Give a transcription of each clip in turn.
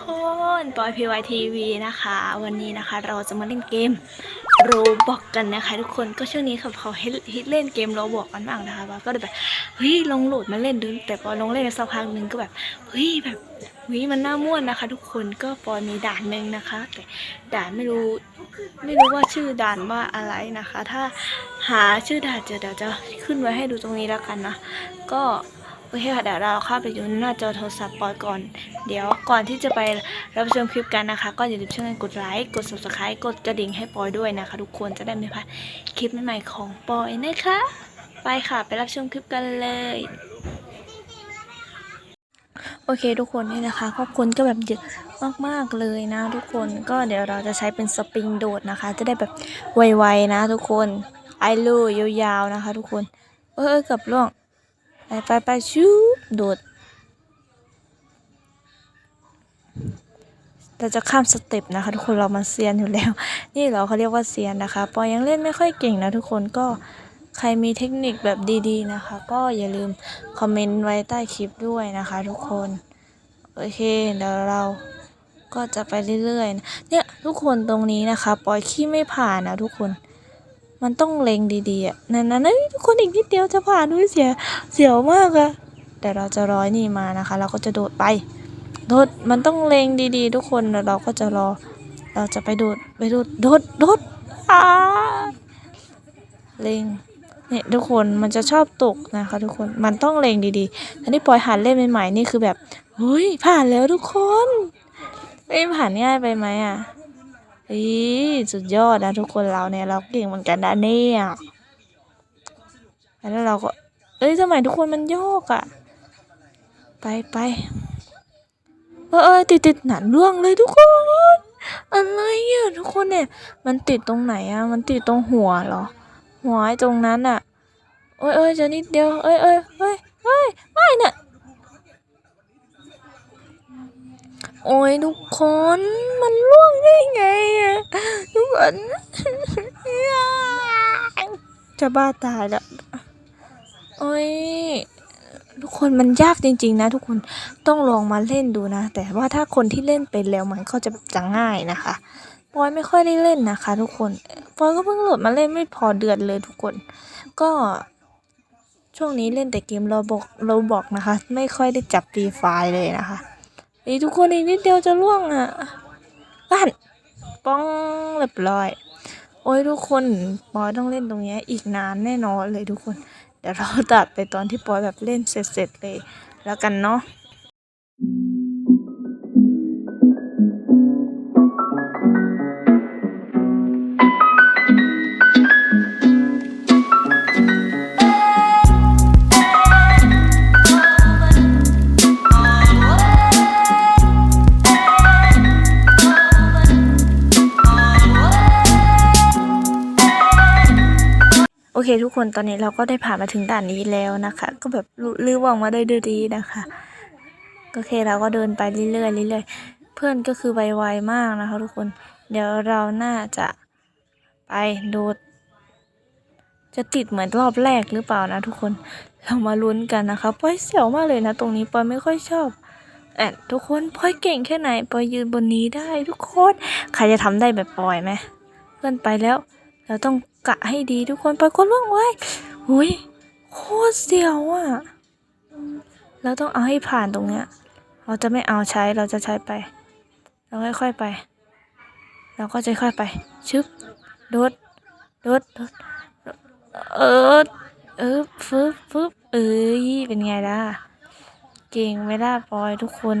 คนปอยพีวทีวีนะคะ วันนี้นะคะเราจะมาเล่นเกมโรบอกกันนะคะ ทุกคนก็ช่วงนี้เขาเขาฮิตเล่นเกมโรบอกกันมากนะคะว่าก็เลยแบบเฮ้ยลองโหลดมาเล่นดูแต่พอลองเล่นไปสักพักหนึ่งก็แบบเฮ้ยแบบเฮ้ยมันน่าม่วนนะคะ ทุกคนก็ปอยมีด่านหนึ่งนะคะ แต่ด่านไม่รู้ไม่รู้ว่าชื่อด่านว่าอะไรนะคะ ถ้าหาชื่อด่านเจอเดี๋ยวจะขึ้นไว้ให้ดูตรงนี้แล้วกันนะก็ โอเคค่ะเดี๋ยวเราเข้าไปอยู่หน้าจอโทรศัพท์ปอยก่อน เดี๋ยวก่อนที่จะไปรับชมคลิปกันนะคะ ก็อย่าลืมช่วยกันกดไลค์กด subscribe กดกระดิ่งให้ปอยด้วยนะคะ ทุกคนจะได้ไม่พลาดคลิปใหม่ๆของปอยนะคะ ไปค่ะไปรับชมคลิปกันเลยโอเคทุกคนนี่นะคะขอบคุณก็แบบเยอะมากๆเลยนะ ทุกคนก็เดี๋ยวเราจะใช้เป็นสปริงโดดนะคะ จะได้แบบไวๆนะ ทุกคนไอลูยาวๆนะคะ ทุกคน เออเออเกับล่วง ไปไปไปชูโดดเราจะข้ามสเต็ปนะคะทุกคนเรามาเซียนอยู่แล้ว นี่เราเขาเรียกว่าเซียนนะคะ ปอยังเล่นไม่ค่อยเก่งนะทุกคนก็ใครมีเทคนิคแบบดีๆนะคะ ก็อย่าลืมคอมเมนต์ไว้ใต้คลิปด้วยนะคะทุกคนโอเคเดี๋ยวเราก็จะไปเรื่อยๆ เนี่ยทุกคนตรงนี้นะคะ ปอยขี้ไม่ผ่านนะทุกคน มันต้องเล็งดีๆอะนั่นๆนะทุกคนอีกนิดเดียวจะผ่านด้วยเสียเสียวมากอะแต่เราจะร้อยนี่มานะคะ เราก็จะโดดไป โดดมันต้องเลงดีๆ ทุกคนแล้วเราก็จะรอ เราจะไปโดดไปโดดโดดโดดอ่าเลงเนี่ยทุกคนมันจะชอบตกนะคะทุกคนมันต้องเลงดีๆอันนี้ปล่อยหัดเล่นใหม่ๆนี่คือแบบเฮ้ยผ่านแล้วทุกคนเอ้ยผ่านง่ายไปไหมอะ อีสุดยอดนะทุกคนเราเนี่ยเราเก่งเหมือนกันนะเนี่ยแล้วเราก็เอ้ยทำไมทุกคนมันโยกอะ ไปไปเออเออติดติดหนันร่วงเลยทุกคน อะไรอะทุกคนเนี่ย มันติดตรงไหนอะ มันติดตรงหัวเหรอ หัวไอ้ตรงนั้นอะ เอ้ยเอ้ยจะนิดเดียว เอ้ยเอ้ยเอ้ยเอ้ยไม่เนี่ย โอ้ยทุกคนมันร่วงได้ไงอะทุกคนจะบ้าตายแล้วโอ้ยทุกคนมันยากจริง ๆ นะ ทุกคนต้องลองมาเล่นดูนะ แต่ว่าถ้าคนที่เล่นเป็นแล้วมันก็จะจะง่ายนะคะปอยไม่ค่อยได้เล่นนะคะ ทุกคนปอยก็เพิ่งโหลดมาเล่นไม่พอเดือนเลยทุกคน ก็ช่วงนี้เล่นแต่เกมโราบอกโราบอกนะคะ ไม่ค่อยได้จับฟรีไฟเลยนะคะ นี่ทุกคนอีกนิดเดียวจะล่วงอะลั่นป้องเรียบร้อย โอ้ยทุกคนปอยต้องเล่นตรงเนี้ยอีกนานแน่นอนเลยทุกคน เดี๋ยวเราตัดไปตอนที่ปอยแบบเล่นเสร็จๆเลย แล้วกันเนาะ เคทุกคนตอนนี้เราก็ได้ผ่านมาถึงด่านนี้แล้วนะคะ ก็แบบลือหวังมาได้ดีนะคะโอเคเราก็เดินไปเรื่อยๆเรื่อยๆเพื่อนก็คือไวๆมากนะคะทุกคน เดี๋ยวเราน่าจะไปดดจะติดเหมือนรอบแรกหรือเปล่านะทุกคนเรามาลุ้นกันนะคะปอยเสียวมากเลยนะ ตรงนี้ปอยไม่ค่อยชอบแอนทุกคนปอยเก่งแค่ไหนปอยยืนบนนี้ได้ทุกคน ใครจะทำได้แบบปอยไหมเพื่อนไปแล้ว เราต้อง กะให้ดีทุกคนปล่อยคนล่วงไว้หุยโคตรเสียวอะ่ะเราต้องเอาให้ผ่านตรงเนี้ย เราจะไม่เอาใช้เราจะใช้ไป เราค่อยๆไป เราก็จะค่อยไป ชึบโดดโดดโดดเออเออฟึบฟึบเอ้ยเป็นไงล่ะ เก่งไม่ล่ะปอยทุกคน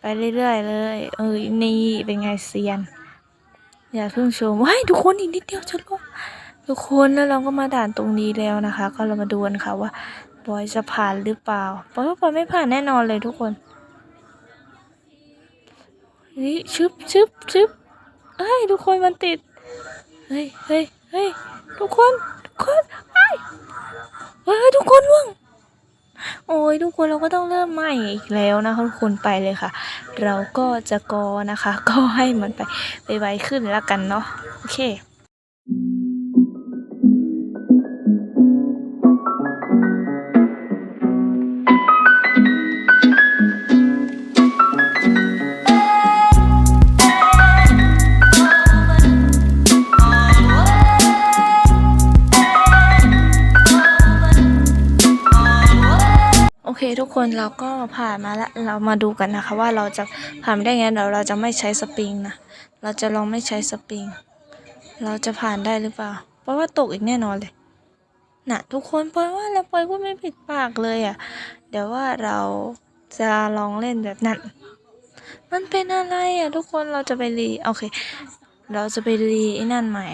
ไปเรื่อยๆเลย เออนี่เป็นไงเซียน อย่าเพิ่งชมว้ายทุกคนอีกนิดเดียวจะลงทุกคนแล้วเราก็มาด่านตรงนี้แล้วนะคะ ก็เรามาดูกันค่ะว่าบอยจะผ่านหรือเปล่าบอยว่าบอยไม่ผ่านแน่นอนเลยทุกคนนี่ชึบชึบชึบเอ้ยทุกคนมันติดเฮ้ยเฮ้ยเฮ้ยทุกคนทุกคนเฮ้ยเฮ้ยทุกคนว่าง โอ้ยทุกคนเราก็ต้องเริ่มใหม่อีกแล้วนะคะทุกคนไปเลยค่ะ เราก็จะกอนะคะ ก็ให้มันไปไปไวขึ้นแล้วกันเนาะโอเค ทุกคนเราก็ผ่านมาแล้วเรามาดูกันนะคะ ว่าเราจะผ่านได้ไงเดี๋ยวเราจะไม่ใช้สปริงนะเราจะลองไม่ใช้สปริง เราจะผ่านได้หรือเปล่า เพราะว่าตกอีกแน่นอนเลยน่ะทุกคนปอยว่าแล้วปอยก็ไม่ผิดปากเลยอะ เดี๋ยวว่าเราจะลองเล่นแบบนั้น มันเป็นอะไรอะทุกคนเราจะไปรีโอเค เราจะไปรีไอ้นั่นใหม่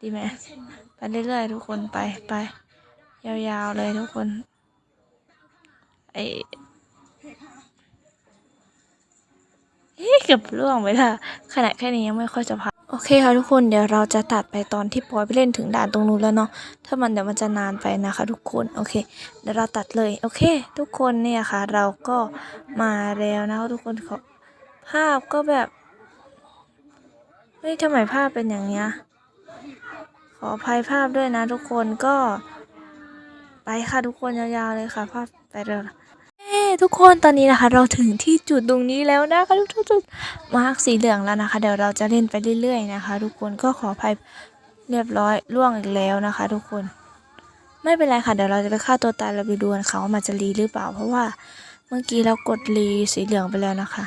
ดีไหมไปเรื่อยๆทุกคนไปไปยาวๆเลยทุกคน ไอเฮ้เกือบล่วงไปละขนาดแค่นี้ยังไม่ค่อยจะพักโอเคค่ะทุกคนเดี๋ยวเราจะตัดไปตอนที่ปอยไปเล่นถึงด่านตรงนู้นแล้วเนาะถ้ามันเดี๋ยวมันจะนานไปนะคะทุกคนโอเคเดี๋ยวเราตัดเลยโอเค ทุกคนเนี่ยค่ะ เราก็มาแล้วนะคะทุกคนเขาภาพก็แบบเฮ้ยทำไมภาพเป็นอย่างเงี้ยขออภัยภาพด้วยนะทุกคนก็ ไปค่ะทุกคนยาวๆเลยค่ะภาพ ไปเร็วเอ้ทุกคนตอนนี้นะคะ เราถึงที่จุดตรงนี้แล้วนะคะทุกจุดมาร์กสีเหลืองแล้วนะคะ เดี๋ยวเราจะเล่นไปเรื่อยๆนะคะ ทุกคนก็ขออภัยเรียบร้อยล่วงอีกแล้วนะคะ ทุกคน ไม่เป็นไรค่ะเดี๋ยวเราจะไปฆ่าตัวตายเราไปดูกันค่ะว่ามันจะรีหรือเปล่า เพราะว่าเมื่อกี้เรากดรีสีเหลืองไปแล้วนะคะ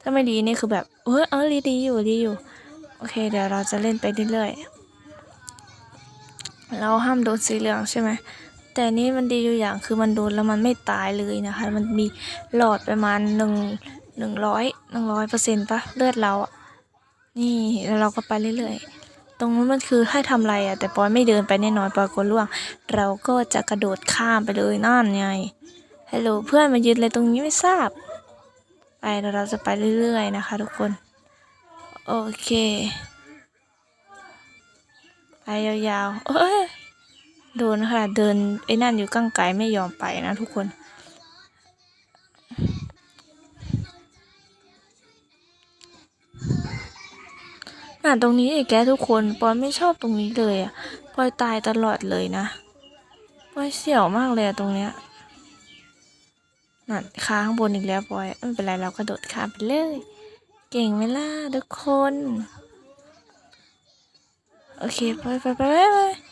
ถ้าไม่ดีนี่คือแบบเออเออรีดีอยู่ดีอยู่โอเค เดี๋ยวเราจะเล่นไปเรื่อยๆเราห้ามโดนสีเหลืองใช่ไหม แต่นี่มันดีอยู่อย่างคือมันโดนแล้วมันไม่ตายเลยนะคะ มันมีหลอดประมาณหนึ่งหนึ่งร้อยหนึ่งร้อยเปอร์เซ็นต์ปะเลือดเราอะนี่แล้วเราก็ไปเรื่อยๆ ตรงนู้นมันคือให้ทำอะไรอะ แต่ปอยไม่เดินไปแน่นอนปอยกลัวล่วง เราก็จะกระโดดข้ามไปเลยนั่นไงฮัลโหลเพื่อนมายืนอะไรตรงนี้ไม่ทราบ ไปเดี๋ยวเราจะไปเรื่อยๆนะคะทุกคน โอเค ไปยาวๆเอ้ย โดนค่ะ เดินไอ้นั่นอยู่ก้างไกลไม่ยอมไปนะทุกคนอ่านตรงนี้ไอีกแกทุกคนปอยไม่ชอบตรงนี้เลยอะปอยตายตลอดเลยนะปอยเสี่ยวมากเลยตรงเนี้ยนั่นค้างบนอีกแล้วปอยไม่เป็นไรเรากระโดดข้ามไปเลย เก่งไหมล่ะทุกคน โอเคไปไปไปไปไป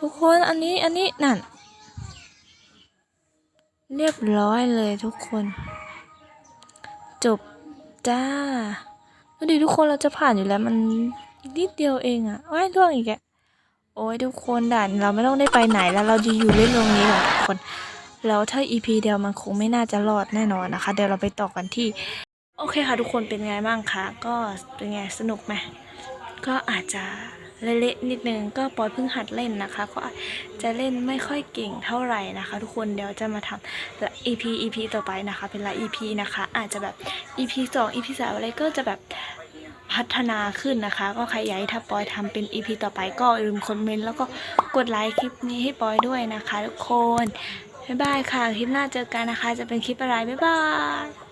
ทุกคนอันนี้อันนี้นั่น เรียบร้อยเลยทุกคน จบจ้าดูดิทุกคนเราจะผ่านอยู่แล้วมันนิดเดียวเองอะว้ายล่วงอีกแกโอ้ยทุกคนด่านเราไม่ต้องได้ไปไหนแล้วเราจะอยู่เล่นตรงนี้แหละทุกคน แล้วถ้า EP เดียวมันคงไม่น่าจะรอดแน่นอนนะคะ เดี๋ยวเราไปต่อกันที่ โอเคค่ะทุกคนเป็นไงบ้างคะก็เป็นไงสนุกไหมก็อาจจะ เละๆนิดนึงก็ปอยเพิ่งหัดเล่นนะคะก็จะเล่นไม่ค่อยเก่งเท่าไหร่นะคะ ทุกคนเดี๋ยวจะมาทำละ EP EP ต่อไปนะคะ เป็นละ EP นะคะ อาจจะแบบ EP 2 EP 3อะไรก็จะแบบพัฒนาขึ้นนะคะ ก็ใครอยากให้ถ้าปอยทำเป็น EP ต่อไปก็อย่าลืมคอมเมนต์แล้วก็กดไลค์คลิปนี้ให้ปอยด้วยนะคะ ทุกคนบ๊ายบายค่ะ คลิปหน้าเจอกันนะคะ จะเป็นคลิปอะไรบ๊ายบาย